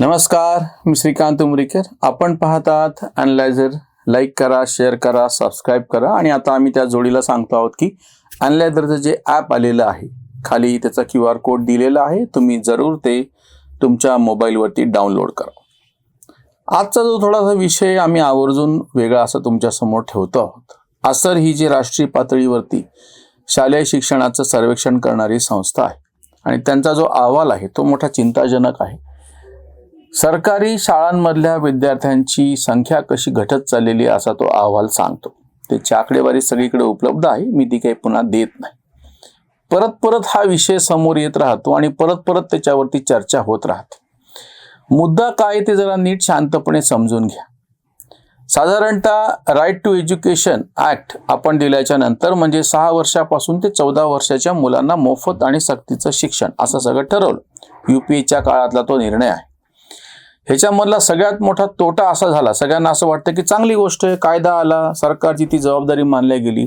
नमस्कार मी श्रीकांत उमरीकर. आपण पाहतात अनलायझर लाईक करा शेअर करा सबस्क्राईब करा. आणि आता आम्ही त्या जोडीला सांगतो आहोत की अनलायझरचं जे ॲप आलेलं आहे खाली त्याचा क्यू आर कोड दिलेला आहे. तुम्ही जरूर ते तुमच्या मोबाईलवरती डाउनलोड करा. आजचा जो थोडासा विषय आम्ही आवर्जून वेगळा असा तुमच्यासमोर ठेवतो आहोत. असर ही जी राष्ट्रीय पातळीवरती शालेय शिक्षणाचं सर्वेक्षण करणारी संस्था आहे. आणि त्यांचा जो अहवाल आहे तो मोठा चिंताजनक आहे. सरकारी शाळांमधल्या विद्यार्थ्यांची संख्या कशी घटत चाललेली आहे असा तो अहवाल सांगतो. त्याची आकडेवारी सगळीकडे उपलब्ध आहे मी ती काही पुन्हा देत नाही. परत परत हा विषय समोर येत राहतो आणि परत परत त्याच्यावरती चर्चा होत राहते. मुद्दा काय ते जरा नीट शांतपणे समजून घ्या. साधारणतः राईट टू एज्युकेशन ऍक्ट आपण दिल्याच्या नंतर म्हणजे सहा वर्षापासून ते चौदा वर्षाच्या मुलांना मोफत आणि सक्तीचं शिक्षण असं सगळं ठरवलं. युपीएच्या काळातला तो निर्णय आहे. ह्याच्यामधला सगळ्यात मोठा तोटा असा झाला. सगळ्यांना असं वाटतं की चांगली गोष्ट आहे. कायदा आला सरकारची ती जबाबदारी मानल्या गेली.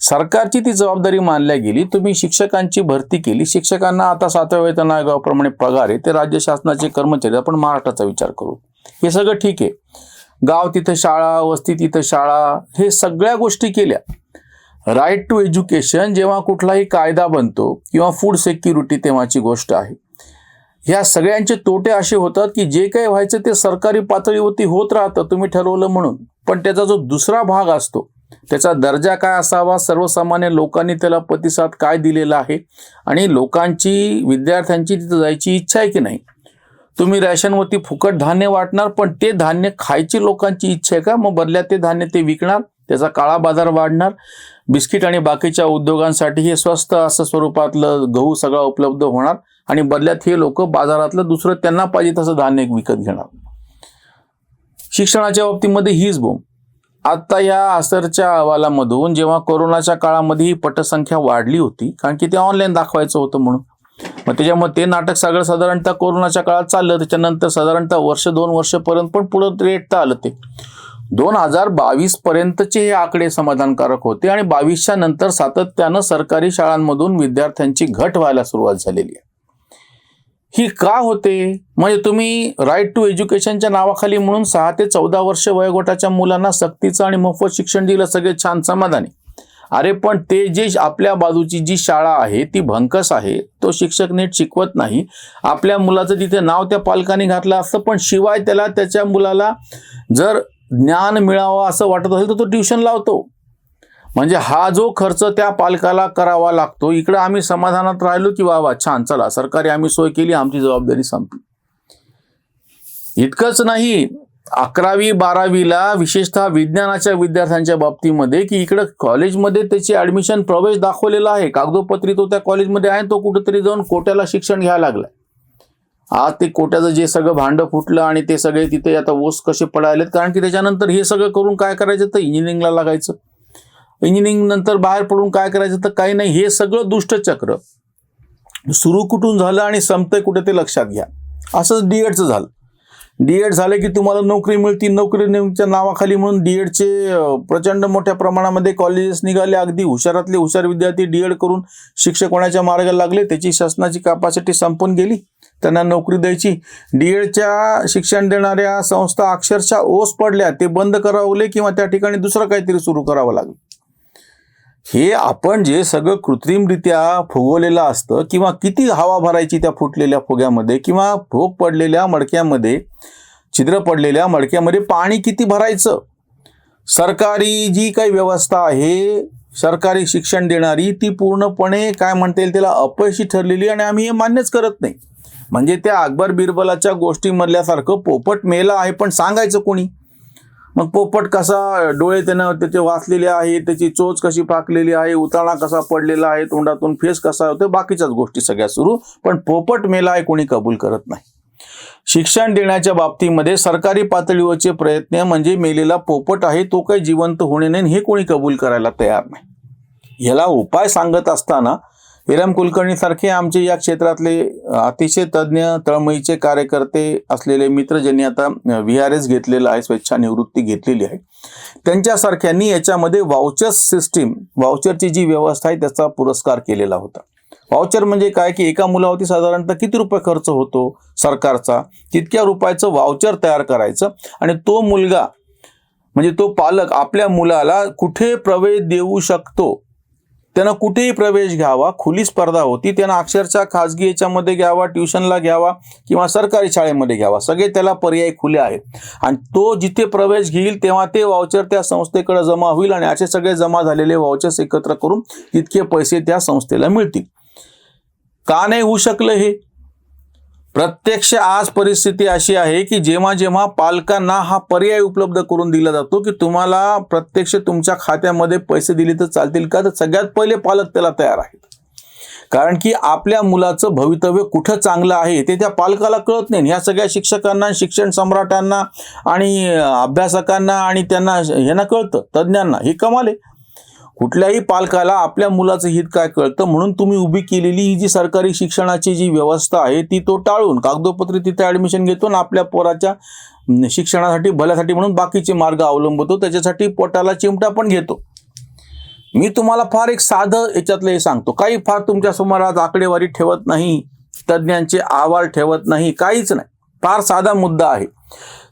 सरकारची ती जबाबदारी मानल्या गेली तुम्ही शिक्षकांची भरती केली. शिक्षकांना आता सातव्या वेतन आयोगाप्रमाणे पगार आहे. ते राज्य शासनाचे कर्मचारी आपण महाराष्ट्राचा विचार करू. हे सगळं ठीक आहे. गाव तिथं शाळा वस्ती तिथं शाळा हे सगळ्या गोष्टी केल्या. राईट टू एज्युकेशन जेव्हा कुठलाही कायदा बनतो किंवा फूड सेक्युरिटी तेव्हाची गोष्ट आहे. ह्या सगळ्यांचे तोटे असे होतात की जे काही व्हायचं ते सरकारी पातळीवरती होत राहतं तुम्ही ठरवलं म्हणून. पण त्याचा जो दुसरा भाग असतो त्याचा दर्जा काय असावा सर्वसामान्य लोकांनी त्याला प्रतिसाद काय दिलेला आहे आणि लोकांची विद्यार्थ्यांची तिथं जायची इच्छा आहे की नाही? तुम्ही रॅशनवरती फुकट धान्य वाटणार पण ते धान्य खायची लोकांची इच्छा आहे का? मग बदल्यात ते धान्य ते विकणार त्याचा काळा बाजार वाढणार बिस्किट आणि बाकीच्या उद्योगांसाठी हे स्वस्त असं स्वरूपातलं गहू सगळा उपलब्ध होणार आणि बदल्यात हे लोक बाजारातलं दुसरं त्यांना पाहिजे तसं धान्य विकत घेणार. शिक्षणाच्या बाबतीमध्ये हीच बोंब. आता या असरच्या अहवालामधून जेव्हा कोरोनाच्या काळामध्ये ही पटसंख्या वाढली होती कारण की ते ऑनलाईन दाखवायचं होतं म्हणून. मग त्याच्यामुळे ते नाटक सगळं साधारणतः कोरोनाच्या काळात चाललं त्याच्यानंतर साधारणतः वर्ष दोन वर्षपर्यंत पण पुढं रेटता आलं ते. दोन हजार बावीस पर्यंतचे हे आकडे समाधानकारक होते आणि बावीसच्या नंतर सातत्यानं सरकारी शाळांमधून विद्यार्थ्यांची घट व्हायला सुरुवात झालेली आहे. ही का होते? म्हणजे तुम्ही राईट टू एज्युकेशनच्या नावाखाली म्हणून सहा ते चौदा वर्ष वयोगटाच्या मुलांना सक्तीचं आणि मोफत शिक्षण दिलं सगळे छान समाधानी. अरे पण ते जे आपल्या बाजूची जी शाळा आहे ती भंकस आहे तो शिक्षक नीट शिकवत नाही आपल्या मुलाचं तिथे नाव त्या पालकांनी घातलं असतं पण शिवाय त्याला त्याच्या मुलाला जर ज्ञान मिळावं असं वाटत असेल तर तो ट्युशन लावतो. म्हणजे हा जो खर्च त्या पालकाला करावा लागतो इकडे आम्ही समाधानात राहिलो की वा वा छान चला सरकारी आम्ही सोय केली आमची जबाबदारी संपली. इतकंच नाही अकरावी बारावीला विशेषतः विज्ञानाच्या विद्यार्थ्यांच्या बाबतीमध्ये की इकडं कॉलेजमध्ये त्याची ॲडमिशन प्रवेश दाखवलेला आहे. कागदोपत्री तो त्या कॉलेजमध्ये आहे तो कुठेतरी जाऊन कोट्याला शिक्षण घ्यायला लागलाय. आज ते कोट्याचं जे सगळं भांडं फुटलं आणि ते सगळे तिथे आता ओस कसे पडायलेत कारण की त्याच्यानंतर हे सगळं करून काय करायचं? तर इंजिनिअरिंगला लागायचं. इंजिनिअरिंग नंतर बाहेर पडून काय करायचं? तर काही नाही हे सगळं दुष्टचक्र. सुरू कुठून झालं आणि संपतंय कुठे ते लक्षात घ्या. असंच डीएडचं झालं. डीएड झाले की तुम्हाला नोकरी मिळती. नोकरी नेमच्या नावाखाली म्हणून डीएडचे प्रचंड मोठ्या प्रमाणामध्ये कॉलेजेस निघाले. अगदी हुशारातले हुशार विद्यार्थी डीएड करून शिक्षक होण्याच्या मार्गाला लागले. त्याची शासनाची कॅपॅसिटी संपून गेली. त्यांना नोकरी द्यायची. डीएडच्या शिक्षण देणाऱ्या संस्था अक्षरशः ओस पडल्या. ते बंद करावले किंवा त्या ठिकाणी दुसरं काहीतरी सुरू करावं लागलं. हे आपण जे सगळं कृत्रिमरित्या फुगवलेलं असतं किंवा किती हवा भरायची त्या फुटलेल्या फुग्यामध्ये किंवा भोग पडलेल्या मडक्यामध्ये छिद्र पडलेल्या मडक्यामध्ये पाणी किती भरायचं? सरकारी जी काही व्यवस्था आहे सरकारी शिक्षण देणारी ती पूर्णपणे काय म्हणता येईल त्याला अपयशी ठरलेली आणि आम्ही हे मान्यच करत नाही. म्हणजे त्या अकबर बिरबलाच्या गोष्टीमधल्यासारखं पोपट मेला आहे पण सांगायचं कोणी? मग पोपट कसा डोळे त्यानं त्याचे वाचलेले आहे त्याची चोच कशी पाकलेली आहे उताळा कसा पडलेला आहे तोंडातून फेस कसा होतो बाकीच्याच गोष्टी सगळ्या सुरू. पण पोपट मेला आहे कोणी कबूल करत नाही. शिक्षण देण्याच्या बाबतीमध्ये सरकारी पातळीवरचे प्रयत्न म्हणजे मेलेला पोपट आहे तो काही जिवंत होणे नाही हे कोणी कबूल करायला तयार नाही. याला उपाय सांगत असताना विराम कुलकर्णी सारखे आमचे या क्षेत्रातले अतिशय तज्ज्ञ तळमळीचे कार्यकर्ते असलेले मित्र ज्यांनी आता व्ही आर एस घेतलेला आहे स्वेच्छा निवृत्ती घेतलेली आहे त्यांच्यासारख्यांनी याच्यामध्ये वाउचर्स सिस्टीम वाउचरची जी व्यवस्था आहे त्याचा पुरस्कार केलेला होता. वाउचर म्हणजे काय की एका मुलावरती साधारणतः किती रुपये खर्च होतो सरकारचा तितक्या रुपयाचं वाउचर तयार करायचं आणि तो मुलगा म्हणजे तो पालक आपल्या मुलाला कुठे प्रवेश देऊ शकतो त्यानं कुठेही प्रवेश घ्यावा खुली स्पर्धा होती त्यानं अक्षरशः खाजगी याच्यामध्ये घ्यावा ट्युशनला घ्यावा किंवा सरकारी शाळेमध्ये घ्यावा. सगळे त्याला पर्याय खुले आहेत. आणि तो जिथे प्रवेश घेईल तेव्हा ते वाउचर त्या संस्थेकडे जमा होईल आणि असे सगळे जमा झालेले वाउचर्स एकत्र करून तितके पैसे त्या संस्थेला मिळतील. का नाही होऊ शकलं हे? प्रत्यक्ष आज परिस्थिती अशी आहे की जेव्हा जेव्हा पालकांना हा पर्याय उपलब्ध करून दिला जातो की तुम्हाला प्रत्यक्ष तुमच्या खात्यामध्ये पैसे दिले तर चालतील का तर सगळ्यात पहिले पालक त्याला तयार आहेत. कारण की आपल्या मुलाचं भवितव्य कुठं चांगलं आहे ते त्या पालकाला कळत नाही. ह्या सगळ्या शिक्षकांना शिक्षण सम्राटांना आणि अभ्यासकांना आणि त्यांना ह्यांना कळतं तज्ज्ञांना. हे कमाल आहे. कुठल्याही पालकाला आपल्या मुलाचं हित काय कळतं म्हणून तुम्ही उभी केलेली ही जी सरकारी शिक्षणाची जी व्यवस्था आहे ती तो टाळून कागदोपत्री तिथे ऍडमिशन घेतो आणि आपल्या पोराच्या शिक्षणासाठी भल्यासाठी म्हणून बाकीचे मार्ग अवलंबतो. त्याच्यासाठी पोटाला चिमटा पण घेतो. मी तुम्हाला फार एक साधं याच्यातलं हे सांगतो. काही फार तुमच्यासमोर आज आकडेवारी ठेवत नाही तज्ज्ञांचे अहवाल ठेवत नाही काहीच नाही. फार साधा मुद्दा आहे.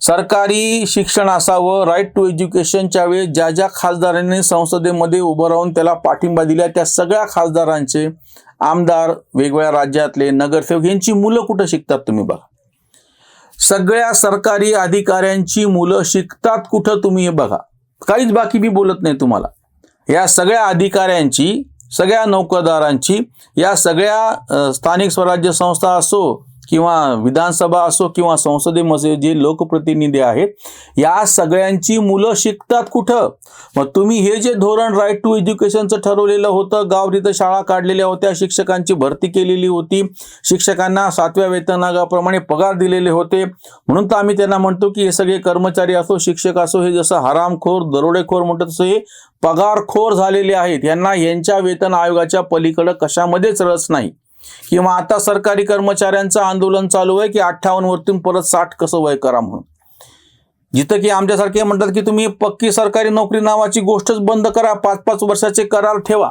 सरकारी शिक्षण असावं राईट टू एज्युकेशनच्या वेळेस ज्या ज्या खासदारांनी संसदेमध्ये उभं राहून त्याला पाठिंबा दिला त्या सगळ्या खासदारांचे आमदार वेगवेगळ्या राज्यातले नगरसेवक यांची मुलं कुठं शिकतात तुम्ही बघा. सगळ्या सरकारी अधिकाऱ्यांची मुलं शिकतात कुठं तुम्ही हे बघा. काहीच बाकी मी बोलत नाही तुम्हाला. या सगळ्या अधिकाऱ्यांची सगळ्या नौकरदारांची या सगळ्या स्थानिक स्वराज्य संस्था असो किंवा विधानसभा असो किंवा संसदेमध्ये जे लोकप्रतिनिधी आहेत या सगळ्यांची मुलं शिकतात कुठं? मग तुम्ही हे जे धोरण राईट टू एज्युकेशनचं ठरवलेलं होतं गाव तिथं शाळा काढलेल्या होत्या शिक्षकांची भरती केलेली होती शिक्षकांना सातव्या वेतनागाप्रमाणे पगार दिलेले होते म्हणून तर आम्ही त्यांना म्हणतो की हे सगळे कर्मचारी असो शिक्षक असो हे जसं हरामखोर दरोडेखोर म्हणतो तसं हे पगारखोर झालेले आहेत. यांना यांच्या वेतन आयोगाच्या पलीकडं कशामध्येच रस नाही. किंवा आता सरकारी कर्मचाऱ्यांचं आंदोलन चालू आहे की अठ्ठावन्न वरतून परत साठ कसं वय करा म्हणून. जिथं की आमच्यासारखे म्हणतात की तुम्ही पक्की सरकारी नोकरी नावाची गोष्टच बंद करा पाच पाच वर्षाचे करार ठेवा.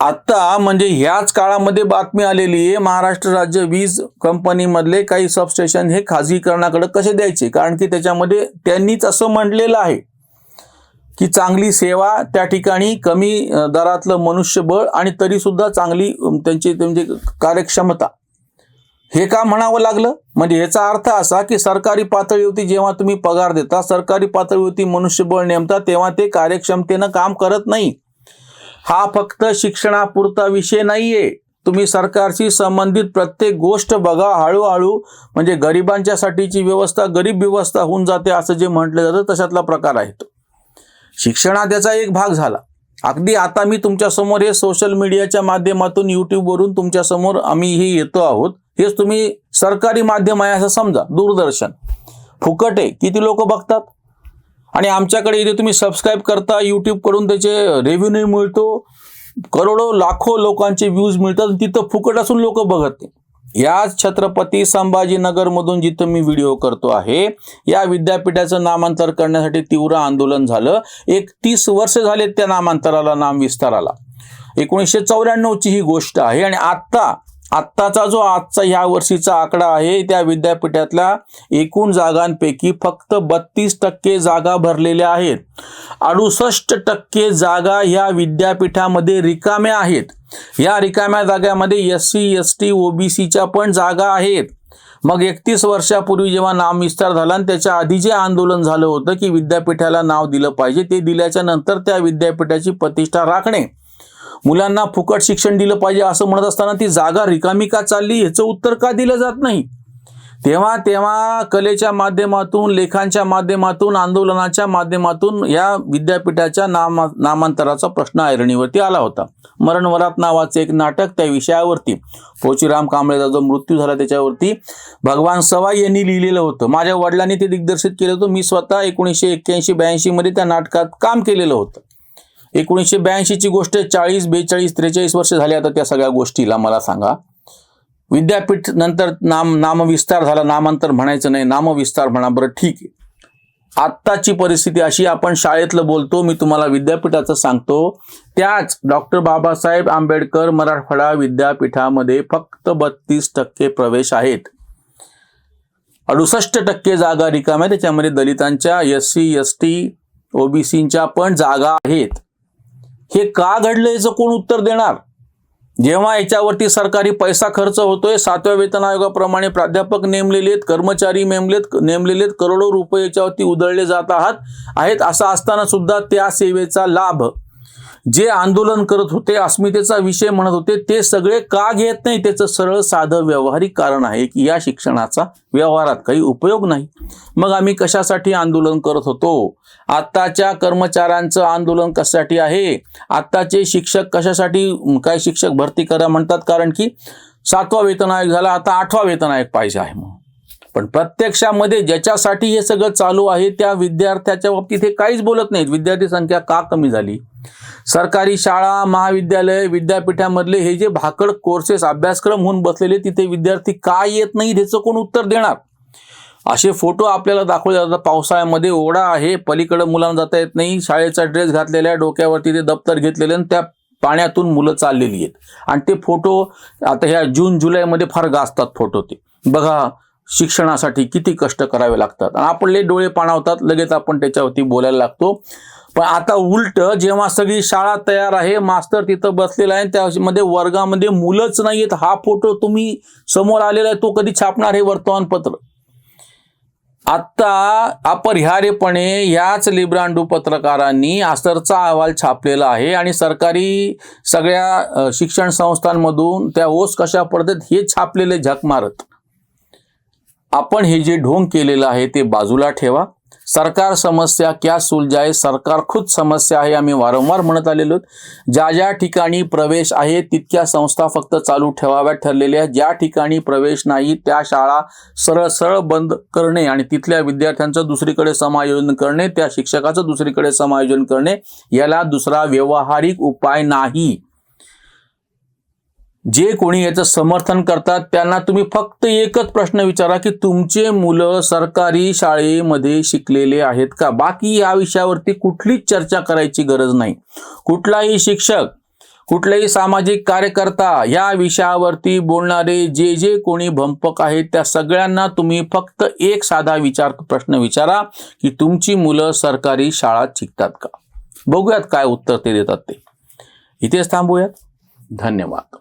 आता म्हणजे ह्याच काळामध्ये बातमी आलेली आहे महाराष्ट्र राज्य वीज कंपनीमधले काही सबस्टेशन हे खाजगीकरणाकडे कसे द्यायचे? कारण की त्याच्यामध्ये त्यांनीच असं म्हटलेलं आहे. की चांगली सेवा त्या ठिकाणी कमी दरातलं मनुष्यबळ आणि तरीसुद्धा चांगली त्यांची म्हणजे कार्यक्षमता. हे का म्हणावं लागलं? म्हणजे याचा अर्थ असा की सरकारी पातळीवरती जेव्हा तुम्ही पगार देता सरकारी पातळीवरती मनुष्यबळ नेमता तेव्हा ते कार्यक्षमतेनं काम करत नाही. हा फक्त शिक्षणापुरता विषय नाहीये. तुम्ही सरकारशी संबंधित प्रत्येक गोष्ट बघा हळूहळू. म्हणजे गरिबांच्यासाठीची व्यवस्था गरीब व्यवस्था होऊन जाते असं जे म्हटलं जातं तशातला प्रकार आहे तो शिक्षणा त्याचा एक भाग झाला. अगदी आता मी तुमच्यासमोर हे सोशल मीडियाच्या माध्यमातून युट्यूबवरून तुमच्यासमोर आम्ही हे येतो आहोत. हेच तुम्ही सरकारी माध्यम आहे असं समजा दूरदर्शन. फुकट आहे किती लोक बघतात? आणि आमच्याकडे इथे तुम्ही सबस्क्राईब करता यूट्यूबकडून त्याचे रेव्हेन्यू मिळतो. करोडो लाखो लोकांचे व्ह्यूज मिळतात. तिथं फुकट असून लोक बघत नाही. याच छत्रपती संभाजीनगरमधून जिथं मी व्हिडिओ करतो आहे या विद्यापीठाचं नामांतर करण्यासाठी तीव्र आंदोलन झालं. एक तीस वर्ष झालेत त्या नामांतराला नाम विस्ताराला एकोणीसशे चौऱ्याण्णवची ही गोष्ट आहे आणि आत्ता आत्ताचा जो आजचा ह्या वर्षीचा आकडा आहे त्या विद्यापीठातल्या एकूण जागांपैकी फक्त बत्तीस टक्के जागा भरलेल्या आहेत. अडुसष्ट टक्के जागा ह्या विद्यापीठामध्ये रिकाम्या आहेत. या रिकाम्या जागामध्ये एस सी एस टी ओबीसीच्या पण जागा आहेत. मग एकतीस वर्षापूर्वी जेव्हा नामविस्तार झाला आणि त्याच्या आधी जे आंदोलन झालं होतं की विद्यापीठाला नाव दिलं पाहिजे ते दिल्याच्या नंतर त्या विद्यापीठाची प्रतिष्ठा राखणे. मुलांना फुकट शिक्षण दिलं पाहिजे असं म्हणत असताना ती जागा रिकामी का चालली याचं उत्तर का दिलं जात नाही? तेव्हा तेव्हा कलेच्या माध्यमातून लेखांच्या माध्यमातून आंदोलनाच्या माध्यमातून या विद्यापीठाच्या नामा नामांतराचा प्रश्न ऐरणीवरती आला होता. मरणवरात नावाचं एक नाटक त्या विषयावरती. पोचीराम कांबळेचा जो मृत्यू झाला त्याच्यावरती भगवान सवाई यांनी लिहिलेलं होतं. माझ्या वडिलांनी ते दिग्दर्शित केलं होतं. मी स्वतः एकोणीसशे एक्क्याऐंशी ब्याऐंशी मध्ये त्या नाटकात काम केलेलं होतं. एकोणीसशे ब्याऐंशीची गोष्ट चाळीस बेचाळीस त्रेचाळीस वर्ष झाली आता त्या सगळ्या गोष्टीला मला सांगा. विद्यापीठ नंतर नाम नामविस्तार झाला. नामांतर म्हणायचं नाही. नामविस्तार म्हणा. बरं ठीक आहे. आत्ताची परिस्थिती अशी आपण शाळेतलं बोलतो मी तुम्हाला विद्यापीठाचं सांगतो. त्याच डॉक्टर बाबासाहेब आंबेडकर मराठवाडा विद्यापीठामध्ये फक्त बत्तीस टक्के प्रवेश आहेत. अडुसष्ट टक्के जागा रिकाम्या त्याच्यामध्ये दलितांच्या एस सी एस टी ओबीसींच्या पण जागा आहेत. हे का घडलं याचं कोण उत्तर देणार? जेव्हा याच्यावरती सरकारी पैसा खर्च होतोय सातव्या वेतन आयोगाप्रमाणे प्राध्यापक नेमलेले आहेत कर्मचारी नेमलेत नेमलेले आहेत करोडो रुपये याच्यावरती उधळले जात आहात आहेत असं असताना सुद्धा त्या सेवेचा लाभ जे आंदोलन करत होते अस्मितेचा विषय म्हणत होते ते सगळे का घेत नाही? त्याचं सरळ साधं व्यावहारिक कारण आहे की या शिक्षणाचा व्यवहारात काही उपयोग नाही. मग आम्ही कशासाठी आंदोलन करत होतो? आत्ताच्या कर्मचाऱ्यांचं आंदोलन कशासाठी आहे? आत्ताचे शिक्षक कशासाठी काही काय शिक्षक भरती करा म्हणतात? कारण की सातवा वेतन आयोग झाला आता आठवा वेतन आयोग पाहिजे आहे म्हणून. पण प्रत्यक्षामध्ये ज्याच्यासाठी हे सगळं चालू आहे त्या विद्यार्थ्याच्या बाबतीत हे काहीच बोलत नाहीत. विद्यार्थी संख्या का कमी झाली? सरकारी शाळा महाविद्यालय विद्यापीठामधले हे जे भाकड कोर्सेस अभ्यासक्रम होऊन बसलेले तिथे विद्यार्थी का येत नाही ह्याचं कोण उत्तर देणार? असे फोटो आपल्याला दाखवले जातात. पावसाळ्यामध्ये ओढा आहे. पलीकडे मुलांना जाता येत नाही. शाळेचा ड्रेस घातलेला आहे. डोक्यावरती ते दप्तर घेतलेले आणि त्या पाण्यातून मुलं चाललेली आहेत. आणि ते फोटो आता ह्या जून जुलैमध्ये फार गाजतात फोटो ते. बघा शिक्षणासाठी किती कष्ट करावे लागतात. आणि आपले डोळे पाणावतात लगेच आपण त्याच्यावरती बोलायला लागतो. पण आता उलट जेव्हा सगळी शाळा तयार आहे मास्तर तिथं बसलेला आहे त्यामध्ये वर्गामध्ये मुलंच नाहीयेत. हा फोटो तुम्ही समोर आलेला आहे तो कधी छापणार हे वर्तमानपत्र? आत्ता अपरिहार्यपणे याच लिब्रांडू पत्रकारांनी आसरचा अहवाल छापलेला आहे आणि सरकारी सगळ्या शिक्षण संस्थांमधून त्या ओस कशा पडतात हे छापलेले झक मारत. आपण हे जे ढोंग केलेलं आहे ते बाजूला ठेवा. सरकार समस्या क्या सुलजाय सरकार खुद समस्या आहे आम्ही वारंवार म्हणत आलेलो ज्या ज्या ठिकाणी प्रवेश आहे तितक्या संस्था फक्त चालू ठेवाव्या ठरलेल्या ज्या ठिकाणी प्रवेश नाही त्या शाळा सरळ सरळ बंद करणे आणि तिथल्या विद्यार्थ्यांचं दुसरीकडे समायोजन करणे त्या शिक्षकाचं दुसरीकडे समायोजन करणे याला दुसरा व्यवहारिक उपाय नाही. जे कोणी याचं समर्थन करतात त्यांना तुम्ही फक्त एकच प्रश्न विचारा की तुमचे मुलं सरकारी शाळेमध्ये शिकलेले आहेत का? बाकी या विषयावरती कुठलीच चर्चा करायची गरज नाही. कुठलाही शिक्षक कुठलाही सामाजिक कार्यकर्ता या विषयावरती बोलणारे जे जे कोणी भंपक आहेत त्या सगळ्यांना तुम्ही फक्त एक साधा विचार प्रश्न विचारा की तुमची मुलं सरकारी शाळात शिकतात का? बघूयात काय उत्तर ते देतात ते. इथेच थांबूयात. धन्यवाद.